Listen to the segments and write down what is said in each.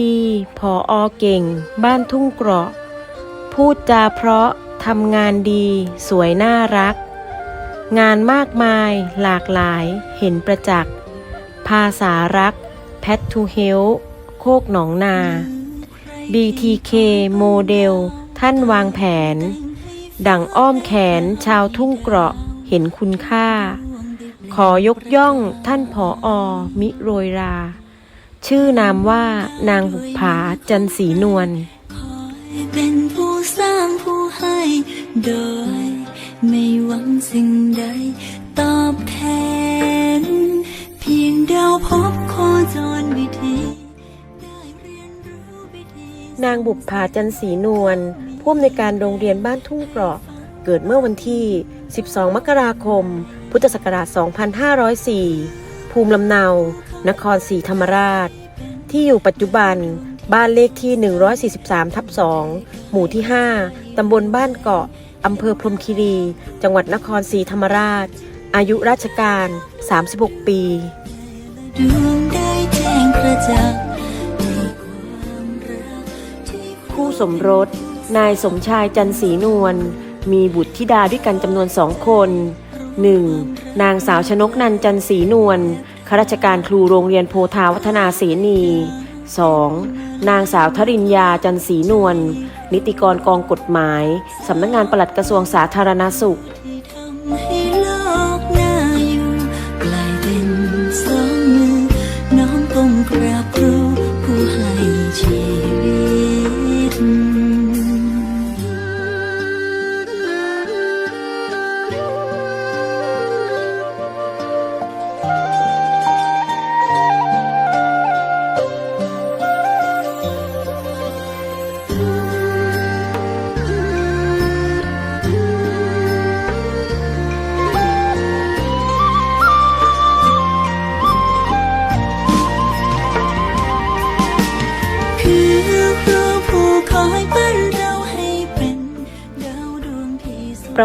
ดีผออเก่ง บ้านทุ่งเกราะ พูดจาเพราะ ทำงานดี สวยน่ารัก งานมากมายหลากหลาย เห็นประจักษ์ ภาษารัก แพททูเฮล โคกหนองนา BTK โมเดล ท่านวางแผน ดั่งอ้อมแขนชาวทุ่งเกราะ เห็นคุณค่า ขอยกย่องท่านผออมิโรยรา ชื่อนามว่านางบุภาจันสีนวลเป็นผู้สร้างผู้ให้ โดย ไม่หวังสิ่งใด ตอบแทน เพียงเดาวพบโคจรวิธีได้เรียนรู้วิธีนางบุภาจันสีนวลผู้อำนวยการโรงเรียนบ้านทุ่งเกราะเกิดเมื่อวันที่ 12 มกราคม พุทธศักราช 2504 ภูมิลำเนา นครศรีธรรมราช ที่อยู่ปัจจุบันบ้านเลขที่ 143 ทับ 2 หมู่ที่ 5 ตำบลบ้านเกาะ อำเภอพรหมคีรี จังหวัดนครศรีธรรมราช อายุราชการ 36 ปีดวงได้แจ้งประจักษ์ในความรักที่คู่สมรส นายสมชายจันสีนวล มีบุตรธิดาด้วยกันจำนวนสองคน 1. นางสาวชนกนันจันสีนวล ข้าราชการครูโรงเรียนโพธาวัฒนาเสนี 2. นางสาวทริญญาจันสีนวลนิติกรกองกฎหมาย สำนักงานปลัดกระทรวงสาธารณสุข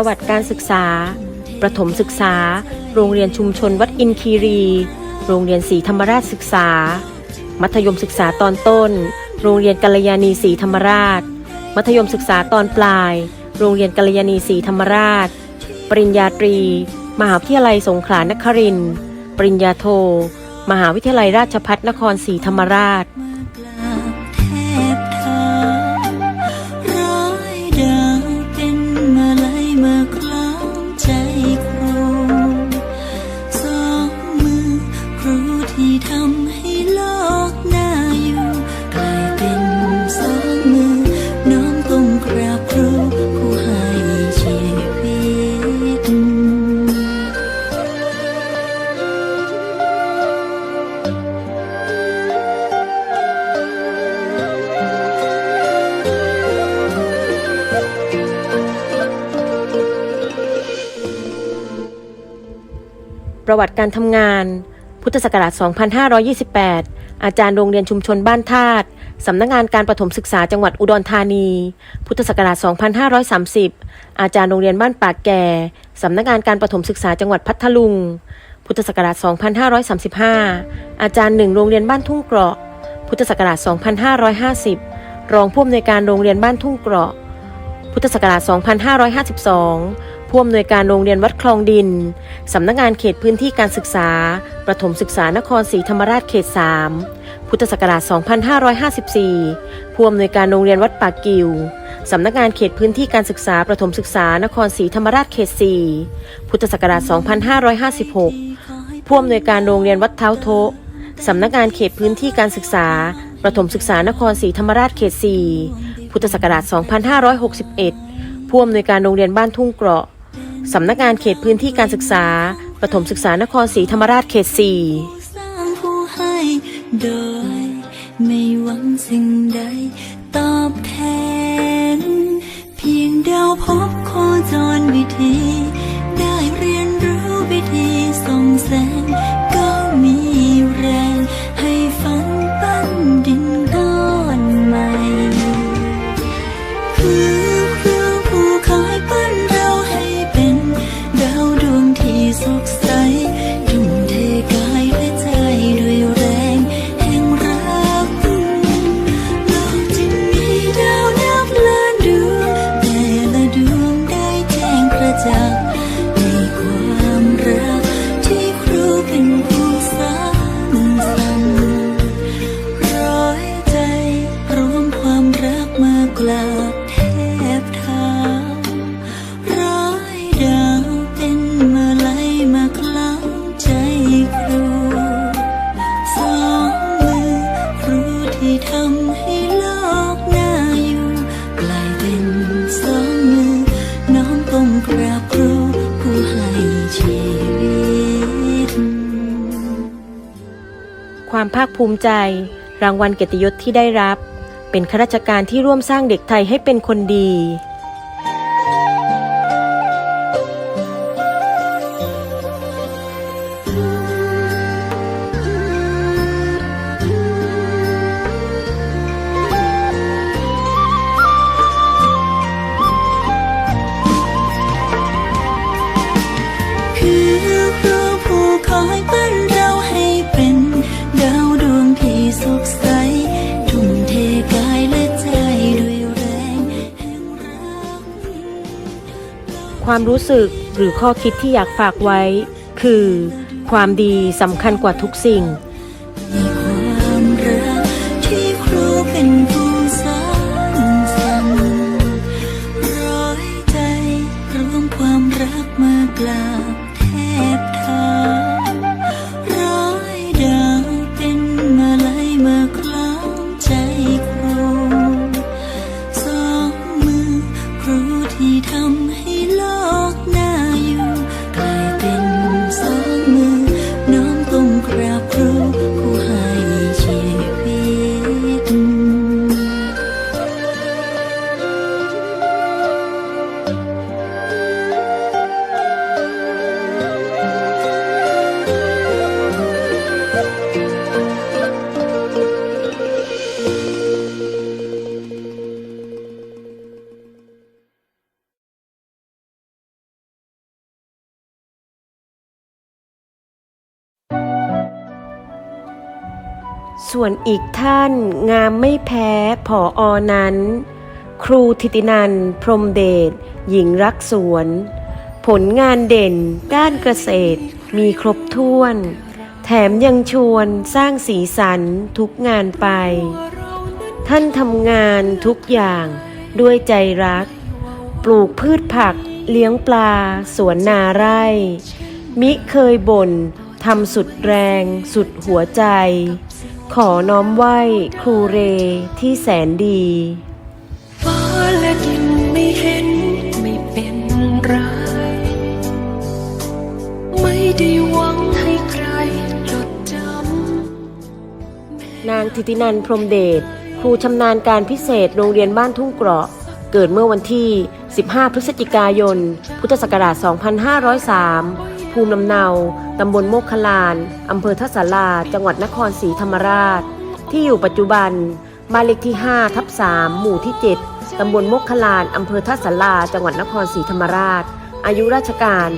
ประวัติการศึกษา ประถมศึกษา โรงเรียนชุมชนวัดอินคีรี โรงเรียนศรีธรรมราชศึกษา มัธยมศึกษาตอนต้น โรงเรียนกัลยาณีศรีธรรมราช มัธยมศึกษาตอนปลาย โรงเรียนกัลยาณีศรีธรรมราช ปริญญาตรี มหาวิทยาลัยสงขลานครินทร์ ปริญญาโท มหาวิทยาลัยราชภัฏนครศรีธรรมราช ประวัติการทำงาน พุทธศักราช 2528 อาจารย์โรงเรียนชุมชนบ้านธาตุสำนักงานการประถมศึกษาจังหวัดอุดรธานี พุทธศักราช 2530 อาจารย์โรงเรียนบ้านปากแก่ สำนักงานการประถมศึกษาจังหวัดพัทลุง พุทธศักราช 2535 อาจารย์หนึ่งโรงเรียนบ้านทุ่งเกราะ พุทธศักราช 2550 รองผู้อำนวยการโรงเรียนบ้านทุ่งเกราะ พุทธศักราช 2552 ผู้อำนวยการโรงเรียนวัดคลองดิน สำนักงานเขตพื้นที่การศึกษา ประถมศึกษานครศรีธรรมราชเขต 3 พุทธศักราช 2554 ผู้อำนวยการโรงเรียนวัดปากกิว สำนักงานเขตพื้นที่การศึกษา ประถมศึกษานครศรีธรรมราชเขต 4 พุทธศักราช 2556 ผู้อำนวยการโรงเรียนวัดเท้าโทะสำนักงานเขตพื้นที่การศึกษา ประถมศึกษานครศรีธรรมราชเขต 4 พุทธศักราช 2561 ผู้อำนวยการโรงเรียนบ้านทุ่งเกราะ สำนักงานเขตพื้นที่การศึกษา ประถมศึกษานครศรีธรรมราชเขต4สร้างผู้ให้โดย ไม่หวังสิ่งใดตอบแทน เพียงเดาพบโคจรวิธี กมากราบแทบเท้า ร้อยดาวเป็นมาลัยมาคล้องใจครู สองมือครูที่ทำให้โลกน่าอยู่กลายเป็นสองมือ น้องต้องกราบครูผู้ให้ชีวิต ความภาคภูมิใจ รางวัลเกียรติยศที่ได้รับ เป็นข้าราชการที่ร่วมสร้างเด็กไทยให้เป็นคนดี ความรู้สึกหรือข้อคิดที่อยากฝากไว้ คือ ความดีสำคัญกว่าทุกสิ่ง ส่วนอีกท่านงามไม่แพ้ผออนั้น ครูทิตินัน พรมเดชหญิงรักสวน ผลงานเด่นด้านเกษตรมีครบถ้วน แถมยังชวนสร้างสีสันทุกงานไป ท่านทำงานทุกอย่างด้วยใจรัก ปลูกพืชผักเลี้ยงปลา สวนนาไร่ มิเคยบ่นทำสุดแรง สุดหัวใจ ขอน้อมไหว้ครูเรที่แสนดีฟ้าและดินไม่เห็นไม่เป็นไรไม่ได้หวังให้ใครจดจำนางทิตินันพรหมเดชครูชำนาญการพิเศษโรงเรียนบ้านทุ่งเกราะ เกิดเมื่อวันที่ 15 พฤศจิกายน พุทธศักราช 2503 ภูมิลำเนา ตำบลโมกขลาน อำเภอทัศาราจังหวัดนครศรีธรรมราช ที่อยู่ปัจจุบันบ้านเลขที่ 5 ทับ 3 หมู่ที่ 7 ตำบลโมกขลาน อำเภอทัศาราจังหวัดนครศรีธรรมราช อายุราชการ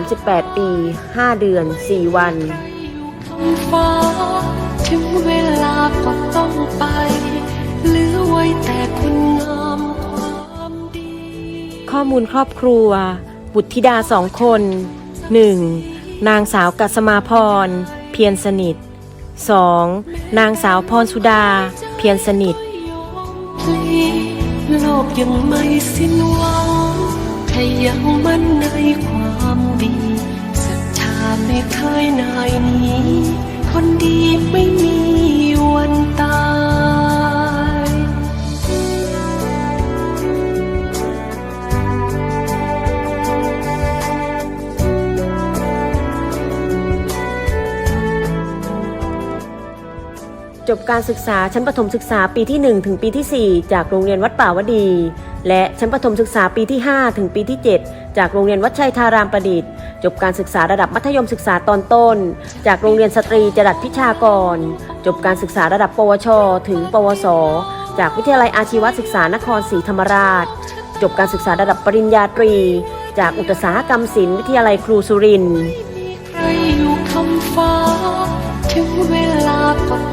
38 ปี 5 เดือน 4 วันฟ้าถึงเวลาก็ต้องไปเหลือไว้แต่คุณงามความดี ข้อมูลครอบครัว บุตรธิดาสองคน 1. นางสาวกัสมาพร เพียรสนิท 2. นางสาวพรสุดา เพียรสนิท โลกยังไม่สิ้นหวังแค่ยังมั่นในความดีศรัทธาไม่เคยนายนี้ คนดีไม่มีวันตาย จบการศึกษาชั้นประถมศึกษาปีที่ 1 ถึงปีที่ 4 จากโรงเรียนวัดป่าวดี และชั้นประถมศึกษาปีที่ 5 ถึงปีที่ 7 จากโรงเรียนวัดชัยธารามประดิษฐ์ จบการศึกษาระดับมัธยมศึกษาตอนต้น จากโรงเรียนสตรีจรัสพิชากร จบการศึกษาระดับปวช ถึง ปวส จากวิทยาลัยอาชีวศึกษานครศรีธรรมราช จบการศึกษาระดับปริญญาตรี จากอุตสาหกรรมศิลป์วิทยาลัยครูสุรินทร์ถึงเวลาก็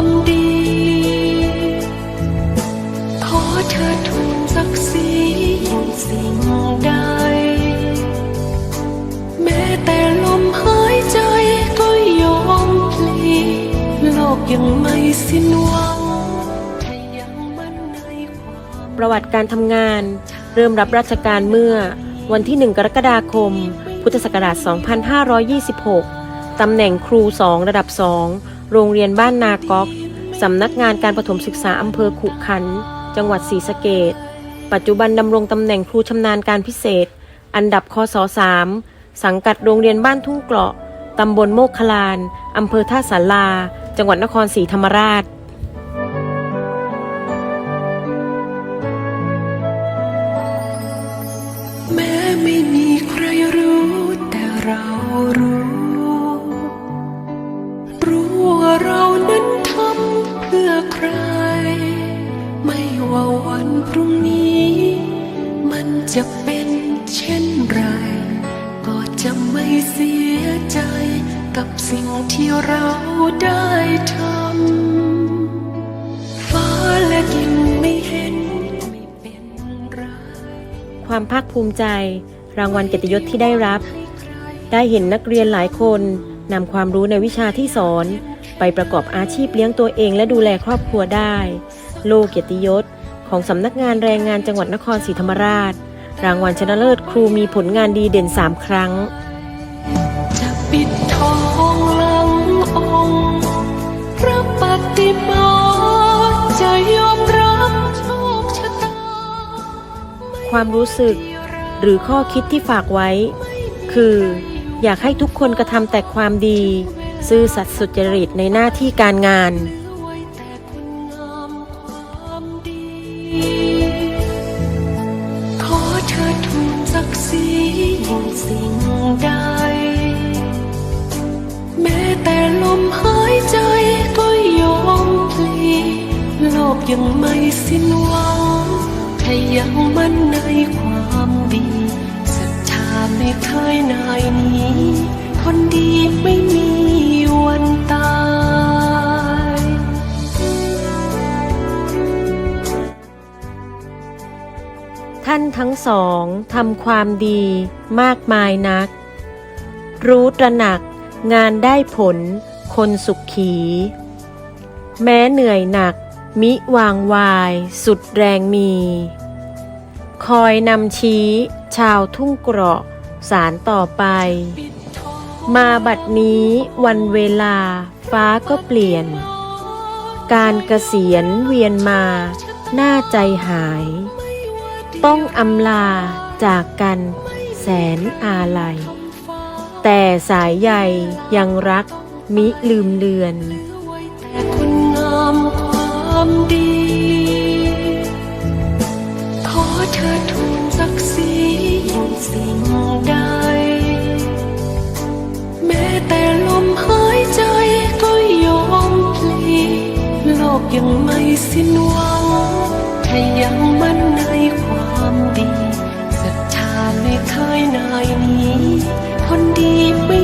ความดี ขอเธอทูลศักดิ์ศรียิ่สิ่งใด แม้แต่ลมหายใจก็ยอมพลีโลกยังไม่สิ้นหวังประวัติการทำงาน เริ่มรับราชการเมื่อวันที่ 1 กรกฎาคม พุทธศักราช 2526 ตำแหน่งครู 2 ระดับ 2 โรงเรียนบ้านนากอกสำนักงานการประถมศึกษาอำเภอขุขัน จังหวัดศรีสะเกดปัจจุบันดำรงตำแหน่งครูชำนาญการพิเศษ อันดับคศ3สังกัดโรงเรียนบ้านทุ่งเกราะตำบลโมกคลานอำเภอท่าสาราจังหวัดนครศรีธรรมราช เราได้ทำฟ้าและดินไม่เห็นไม่เป็นไรความภาคภูมิใจ รางวัลเกียรติยศที่ได้รับ ได้เห็นนักเรียนหลายคนนำความรู้ในวิชาที่สอน ไปประกอบอาชีพเลี้ยงตัวเองและดูแลครอบครัวได้ โลเกียรติยศของสำนักงานแรงงานจังหวัดนครศรีธรรมราช รางวัลชนะเลิศครูมีผลงานดีเด่น 3 ครั้ง จะปิดทองหลั งองค์พระปฏิมาจะยอมรับโชคชะตา ความรู้สึกหรือข้อคิดที่ฝากไว้ คือ อยากให้ทุกคนกระทำแต่ความดี ซื่อสัตย์สุจริตในหน้าที่การงาน ขอเธอทูลศักดิ์ศรียิ่งสิ่งใด กยังไม่สิ้นหวังถ้ายังมั่นในความดีศรัทธาไม่เคยนายนี้ คนดีไม่มีวันตายท่านทั้งสองทำความดีมากมายนัก รู้ตระหนักงานได้ผลคนสุขขี แม้เหนื่อยหนัก มิวางวาย สุดแรงมี คอยนำชี้ ชาวทุ่งเกราะสารต่อไป มาบัดนี้วันเวลาฟ้าก็เปลี่ยน การเกษียณเวียนมาหน้าใจหาย ต้องอำลาจากกันแสนอาลัย แต่สายใยยังรักมิลืมเลือน ดี ขอเธอทูลศักดิ์ศรียิ่งสิ่งใด แม้แต่ลมหายใจก็ยอมพลีโลกยังไม่สิ้นหวังถ้ายังมั่นในความดีศรัทธาไม่เคยนายนี้ คนดีไม่